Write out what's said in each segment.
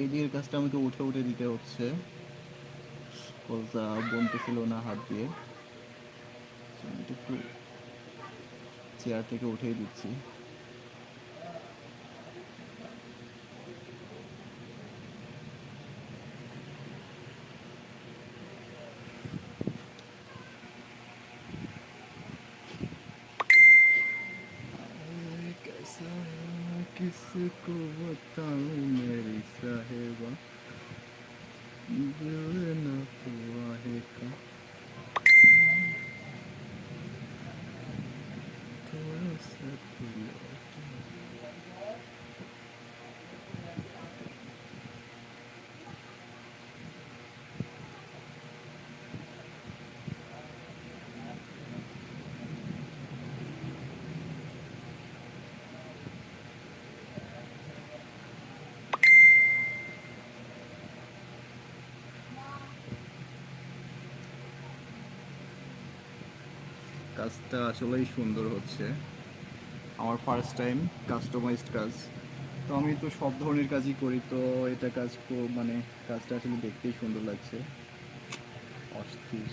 এই কাজটা আমাকে উঠে উঠে দিতে হচ্ছে। কলসা বনতেছিল না হাত দিয়ে। একটু চেয়ার থেকে উঠেই দিচ্ছি। किसको बताऊँ मेरी साहेबा दिल ना हुआ है का? কাজটা আসলেই সুন্দর হচ্ছে। আমার ফার্স্ট টাইম কাস্টমাইজড কাজ। তো আমি তো সব ধরনের কাজই করি, তো এটা কাজ মানে কাজটা আসলে দেখতেই সুন্দর লাগছে। অস্থির।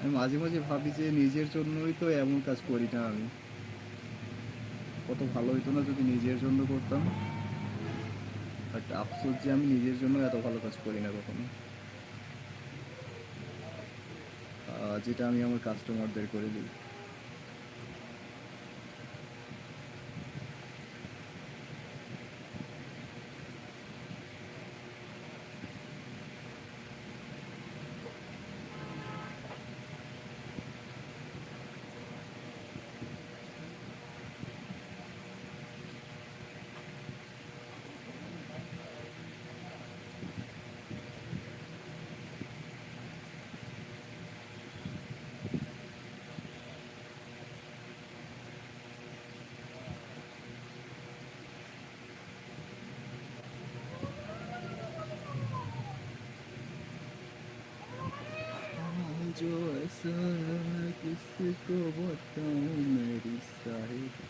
আমি মাঝে মাঝে ভাবি যে নিজের জন্যই তো এমন কাজ করি না আমি। কত ভালো হতো না যদি নিজের জন্য করতাম। বাট আফসোস যে আমি নিজের জন্য এত ভালো কাজ করি না কখনো। যেটা আমি আমার কাস্টমারদের করে দিই। जो ऐसा है किसको बताऊं मेरी साहिब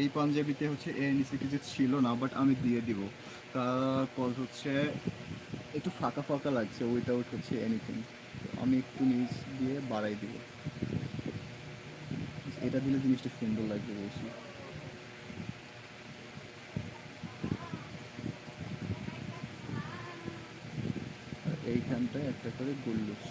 এই পাঞ্জাবিতে হচ্ছে এর নিচে কিছু ছিল না বাট আমি দিয়ে দিব। তার কজ হচ্ছে একটু ফাঁকা ফাঁকা লাগছে উইদাউট হচ্ছে এনিথিং আমি একটু নিচ দিয়ে বাড়াই দিব। এটা দিলে জিনিসটা সুন্দর লাগবে বেশি। এইখানটায় একটা করে গুল্লুস।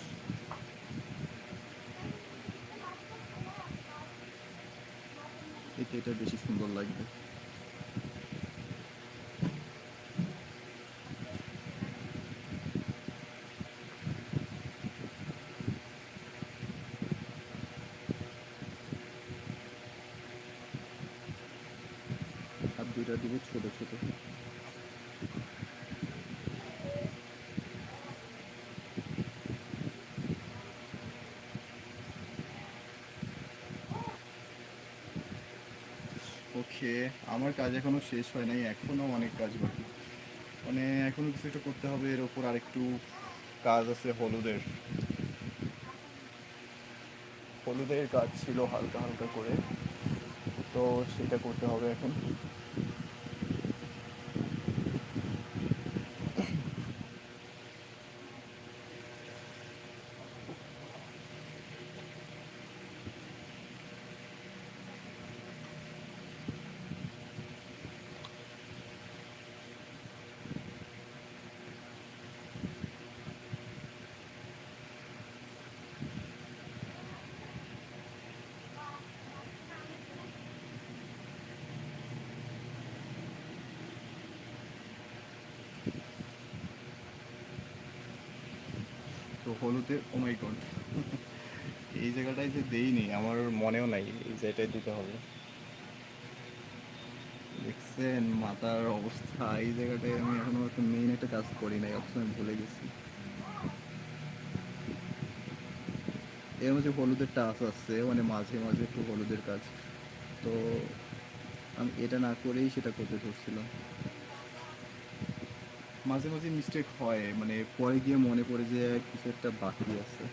এটা বেশি সুন্দর লাগবে। আর দুইটা দিব ছোট ছোট ওকে আমার কাজ এখনও শেষ হয় নাই, এখনও অনেক কাজ বাকি। মানে এখনও কিছু একটা করতে হবে, এর ওপর আরেকটু কাজ আছে হলুদের। হলুদের কাজ ছিল হালকা হালকা করে, তো সেটা করতে হবে এখন। তো হলুদে ও মাই গড এই জায়গাটায় যে দেইনি, আমার মনেও নাই এই জায়গাটায় দিতে হবে। দেখছেন, মাথার অবস্থা, এই জায়গাটায় আমি এখনও একটা মেইন একটা কাজ করি নাই, অথচ আমি ভুলে গেছি। এর মধ্যে হলুদের টাচ আছে মানে মাঝে মাঝে একটু হলুদের কাজ, তো আমি এটা না করেই সেটা করতে ধরছিলাম। মাঝে মাঝে মিস্টেক হয় মানে পরে গিয়ে মনে পড়ে যে কিছু একটা বাকি আছে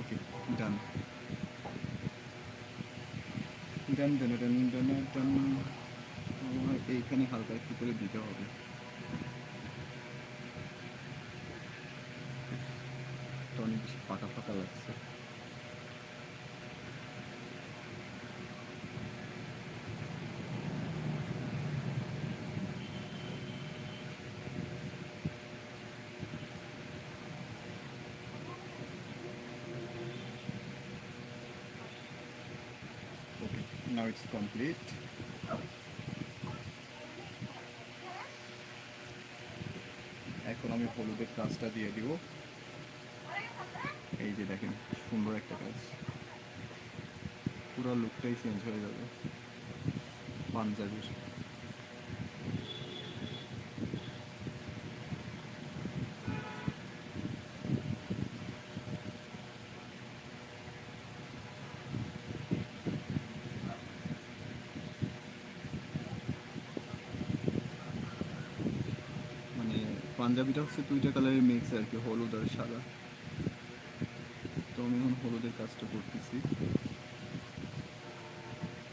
ওকে ডান ডান ডান ডান ডান ডান এইখানে হালকা একটু করে দিতে হবে। তো অনেক বেশি ফাঁকা ফাঁকা লাগছে। It's complete. এখন আমি হলুদের কাজটা দিয়ে দিব। এই যে দেখেন, সুন্দর একটা কাজ। পুরো লুকটাই চেঞ্জ হয়ে যাবে। পাঞ্জাবির মানে পাঞ্জাবিটা হচ্ছে দুইটা কালারের মিক্স আর কি, হলুদ আর সাদা। তো আমি এখন হলুদের কাজটা করতেছি।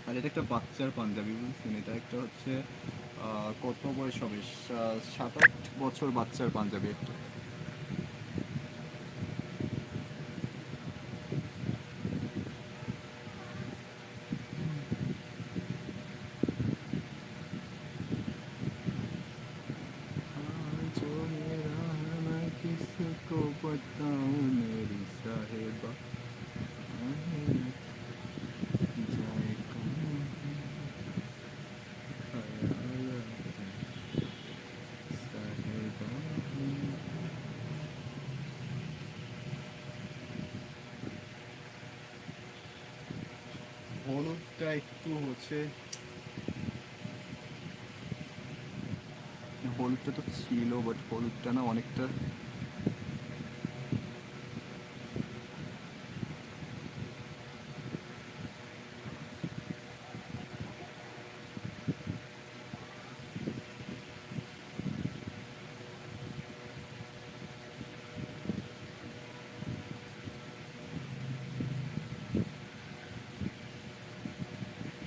আর এটা একটা বাচ্চার পাঞ্জাবি, বুঝছেন? এটা একটা হচ্ছে কত বয়স হবে? সাত আট বছর বাচ্চার পাঞ্জাবি একটা। হলুদটা একটু হচ্ছে হলুদটা তো ছিল বাট হলুদটা না অনেকটা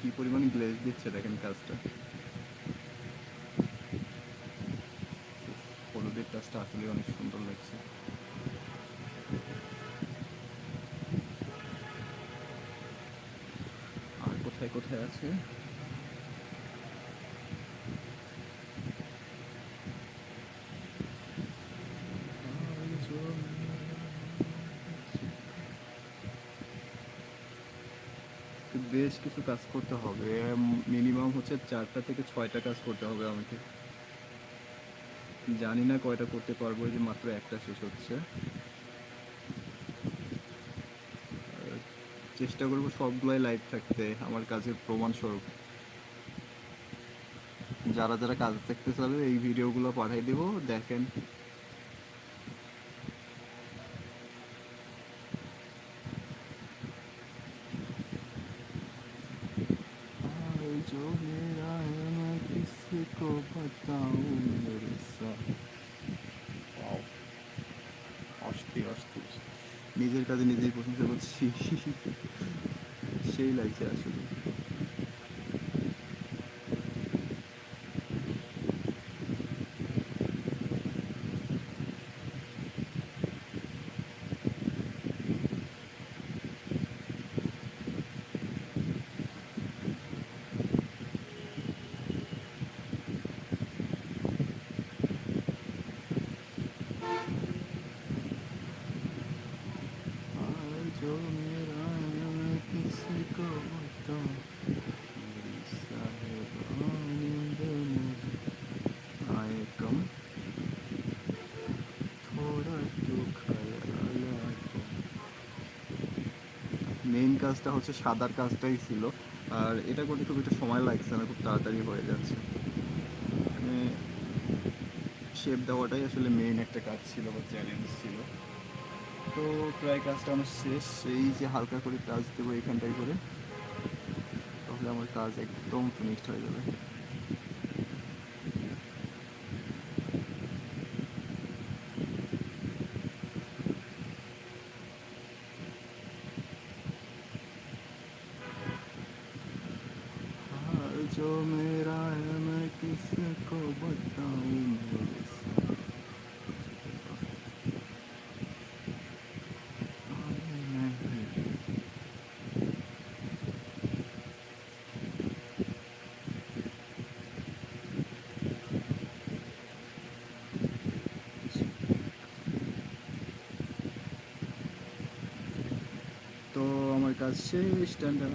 কি পরিমাণ গ্লেজ দিচ্ছে দেখেন কাজটা। হলুদের কাজটা আসলে অনেক সুন্দর লাগছে। আর কোথায় কোথায় আছে তো বেশ কিছু কাজ করতে হবে। মিনিমাম হচ্ছে চারটা থেকে ছয়টা কাজ করতে হবে আমাকে। জানি না কয়টা করতে পারব যে মাত্র একটা শেষ হচ্ছে। চেষ্টা করব সবগুলাই লাইভ থাকতে, আমার কাজের প্রমাণ স্বরূপ। যারা যারা কাজ দেখতে চাবে এই ভিডিওগুলো পাঠাই দেবো, দেখেন কাজে নিজেই প্রশংসা করছি সেই লাগছে আসলে। কাজটা হচ্ছে সাদার কাজটাই ছিল। আর এটা করতে খুব একটু সময় লাগছে না, খুব তাড়াতাড়ি হয়ে যাচ্ছে। মানে শেপ দেওয়াটাই আসলে মেইন একটা কাজ ছিল বা চ্যালেঞ্জ ছিল। তো প্রায় কাজটা আমার শেষ। এই যে হালকা করে টাচ দেবো এখানটায় করে, তাহলে আমার কাজ একদম ফিনিশড হয়ে যাবে। শেষ টান্ডা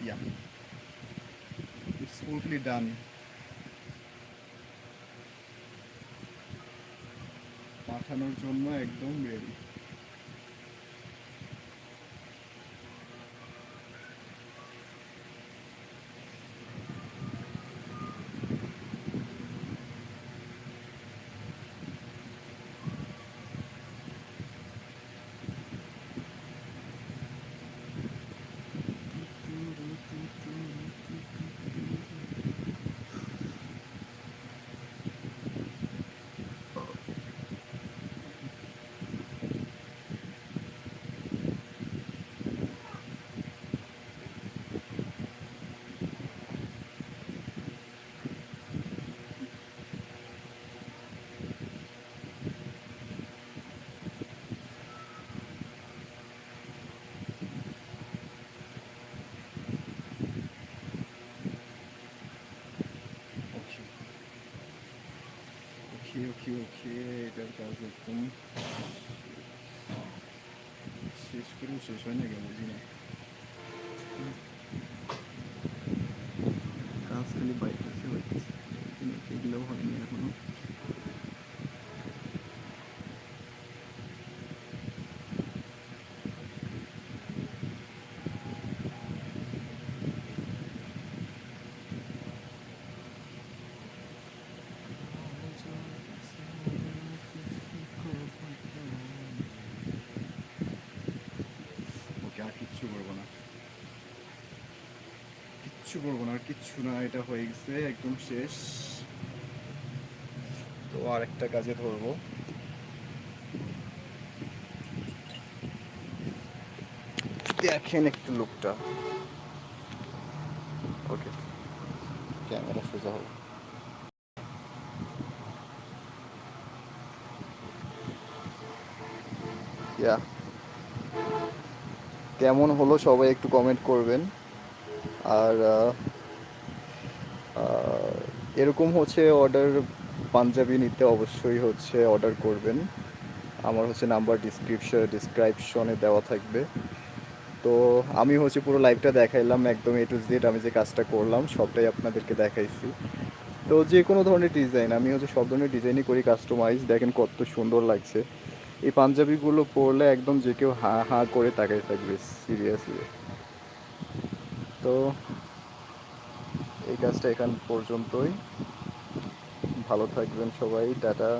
Yeah. It's fully done. পাঠানোর জন্য একদম রেডি ওকে ওকে ওকে এটার কাজ একদম শেষ করেও শেষ হয় না কেন বুঝি না কাজ খালি বাইরেছে হইতেছে কিন্তু এগুলোও হয়নি এখনও ওকে আর কিচ্ছু করব না কিচ্ছু করব না, আর কিচ্ছু না, এটা হয়ে গেছে, একদম শেষ। তো আর একটা কাজে ধরবো। দেখেন একটু লুকটা। ওকে, ক্যামেরা সোজা হবে। কেমন হলো সবাই একটু কমেন্ট করবেন। আর এরকম হচ্ছে অর্ডার পাঞ্জাবি নিতে অবশ্যই হচ্ছে অর্ডার করবেন। আমার হচ্ছে নাম্বার ডিসক্রিপশন ডিসক্রিপশনে দেওয়া থাকবে। তো আমি হচ্ছে পুরো লাইভটা দেখাইলাম, একদম এ টু জেড আমি যে কাজটা করলাম, সবটাই আপনাদেরকে দেখাইছি। তো যে কোনো ধরনের ডিজাইন আমি হচ্ছে সব ধরনের ডিজাইনই করি কাস্টমাইজ দেখেন কত সুন্দর লাগছে। এই পাঞ্জাবিগুলো পরলে একদম যে কেউ হাঁ হাঁ করে তাকাই থাকবে সিরিয়াসলি তো এই কাজটা এখান পর্যন্তই। ভালো থাকবেন সবাই টাটা।